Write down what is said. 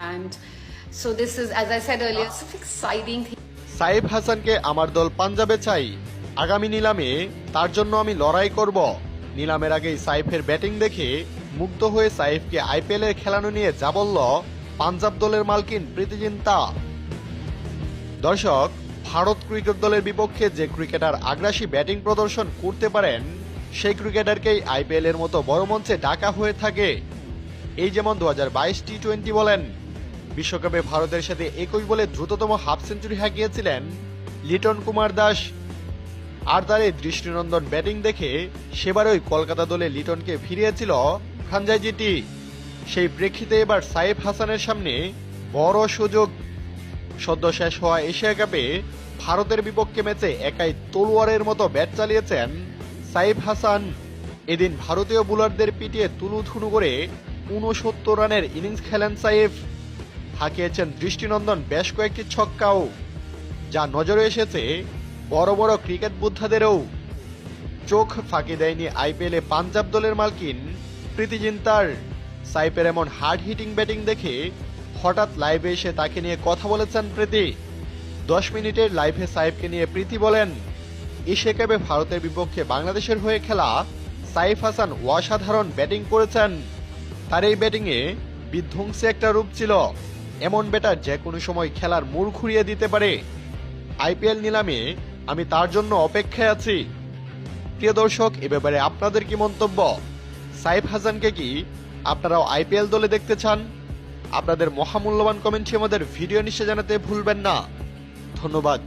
And so this is, as I said earlier, it's exciting thing. Saif হাসানকে আমার দল পাঞ্জাবে চাই। আগামী নিলামে তার জন্য আমি লড়াই করব। নিলামের আগেই সাইফের ব্যাটিং দেখে মুগ্ধ হয়ে সাইফকে আইপিএল এর খেলানো নিয়ে যা বলল পাঞ্জাব দলের মালকিন প্রীতিজিন্তা দর্শক ভারত ক্রিকেট দলের বিপক্ষে যে ক্রিকেটার আগ্রাসী ব্যাটিং প্রদর্শন করতে পারেন সেই ক্রিকেটারকেই আইপিএল এর মতো বড় মঞ্চে ডাকা হয়ে থাকে। এই যেমন দু হাজার বাইশ টি টোয়েন্টি বলেন বিশ্বকাপে ভারতের সাথে একই বলে দ্রুততম হাফ সেঞ্চুরি হাঁকিয়েছিলেন লিটন কুমার দাস। আর তার এই দৃষ্টিনন্দন ব্যাটিং দেখে সেবারই কলকাতা দলে লিটনকে ফিরিয়েছিল খানজাই জিটি। সেই প্রেক্ষিতে এবার সাইফ হাসানের সামনে বড় সুযোগ। সদ্য শেষ হওয়া এশিয়া কাপে ভারতের বিপক্ষে ম্যাচে একাই তলোয়ারের মতো ব্যাট চালিয়েছেন সাইফ হাসান। এদিন ভারতীয় বোলারদের পিটিয়ে তুলুথুনু করে উনসত্তর রানের ইনিংস খেলেন সাইফ হাঁকিয়েছেন দৃষ্টিনন্দন বেশ কয়েকটি ছক্কাও, যা নজরে এসেছে বড় বড় ক্রিকেট বুদ্ধাদেরও। চোখ ফাঁকি দেয়নি আইপিএলে পাঞ্জাব দলের মালকিন প্রীতি জিন্তার। সাইপের এমন হার্ড হিটিং ব্যাটিং দেখে হঠাৎ লাইভে এসে তাকে নিয়ে কথা বলেছেন প্রীতি। দশ মিনিটের লাইভে সাইফকে নিয়ে প্রীতি বলেন এশিয়া কাপে ভারতের বিপক্ষে বাংলাদেশের হয়ে খেলা, সাইফ হাসান অসাধারণ ব্যাটিং করেছেন। তার এই ব্যাটিংয়ে বিধ্বংসী একটা রূপ ছিল। এমন ব্যাটার যে কোনো সময় খেলার মূর ঘুরিয়ে দিতে পারে। আইপিএল নিলামে আমি তার জন্য অপেক্ষায় আছি। প্রিয় দর্শক, এ ব্যাপারে আপনাদের কি মন্তব্য? সাইফ হাসানকে কি আপনারাও আইপিএল দলে দেখতে চান? আপনাদের মহামূল্যবান কমেন্টটি আমাদের ভিডিও নিচে জানাতে ভুলবেন না। ধন্যবাদ।